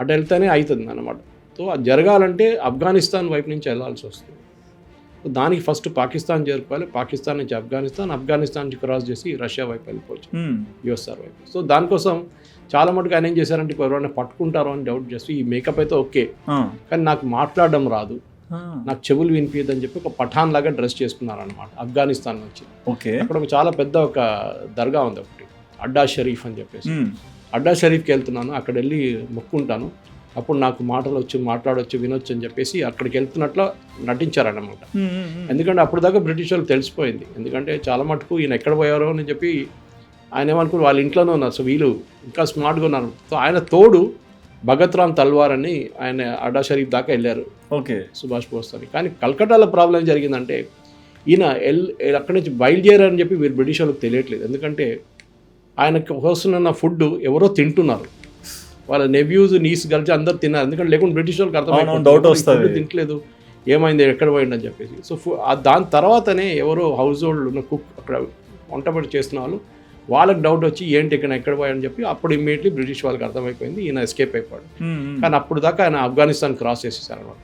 అటు వెళ్తేనే అవుతుంది అనమాట సో అది జరగాలంటే ఆఫ్ఘనిస్తాన్ వైపు నుంచి వెళ్ళాల్సి వస్తుంది. దానికి ఫస్ట్ పాకిస్తాన్ చేరుకోవాలి. పాకిస్తాన్ నుంచి ఆఫ్ఘనిస్తాన్ ఆఫ్ఘనిస్తాన్ నుంచి క్రాస్ చేసి రష్యా వైపు వెళ్ళిపోవచ్చు. యుఎస్ఆర్ వైపు. సో దానికోసం చాలా మటుకు ఆయన ఏం చేశారంటే ఎవరైనా పట్టుకుంటారో అని డౌట్ చేసి ఈ మేకప్ అయితే ఓకే. కానీ నాకు మాట్లాడడం రాదు. నాకు చెవులు వినిపించదు అని చెప్పి ఒక పఠాన్ లాగా డ్రెస్ చేసుకున్నారనమాట ఆఫ్ఘనిస్తాన్ నుంచి. ఓకే. అక్కడ ఒక చాలా పెద్ద ఒక దర్గా ఉంది ఒకటి. అడ్డా షరీఫ్ అని చెప్పేసి. అడ్డా షరీఫ్కి వెళ్తున్నాను అక్కడ వెళ్ళి మొక్కుంటాను. అప్పుడు నాకు మాటలు వచ్చి మాట్లాడొచ్చు వినొచ్చు అని చెప్పేసి అక్కడికి వెళ్తున్నట్లు నటించారన్నమాట. మ్మ్. ఎందుకంటే అప్పుడు దాకా బ్రిటిష్ వాళ్ళకి తెలిసిపోయింది. ఎందుకంటే చాలా మటుకు ఈయన ఎక్కడ పోయారో అని చెప్పి ఆయన ఏమనుకుని వాళ్ళ ఇంట్లోనే ఉన్నారు. సో వీళ్ళు ఇంకా స్మార్ట్గా ఉన్నారు. సో ఆయన తోడు భగత్ రామ్ తల్వార్ అని ఆయన అడ్డా షరీఫ్ దాకా వెళ్ళారు. ఓకే. సుభాష్ బోస్ అని కానీ కల్కటాలో ప్రాబ్లం జరిగిందంటే ఈయన ఎల్ అక్కడి నుంచి బయలుదేరారని చెప్పి వీరు బ్రిటిష్ వాళ్ళకి తెలియట్లేదు. ఎందుకంటే ఆయనకు వస్తున్న ఫుడ్ ఎవరో తింటున్నారు. వాళ్ళ నెవ్యూస్ నీస్ కలిసి అందరు తిన్నారు. ఎందుకంటే లేకుండా బ్రిటిష్ వాళ్ళకి doubt అర్థమైపోతుంది వస్తది. తింటలేదు? ఏమైంది? ఎక్కడ పోయిందని చెప్పేసి. సో దాని తర్వాతనే ఎవరో హౌస్ హోల్డ్ ఉన్న కుక్ అక్కడ వంటపడి చేస్తున్న వాళ్ళు వాళ్ళకి డౌట్ వచ్చి ఏంటి ఇక్కడ ఎక్కడ పోయాడని చెప్పి అప్పుడు ఇమ్మీడియట్లీ బ్రిటిష్ వాళ్ళకి అర్థమైపోయింది. ఈయన ఎస్కేప్ అయిపోయాడు. కానీ అప్పుడు దాకా ఆయన ఆఫ్ఘనిస్తాన్ క్రాస్ చేసేసారు అనమాట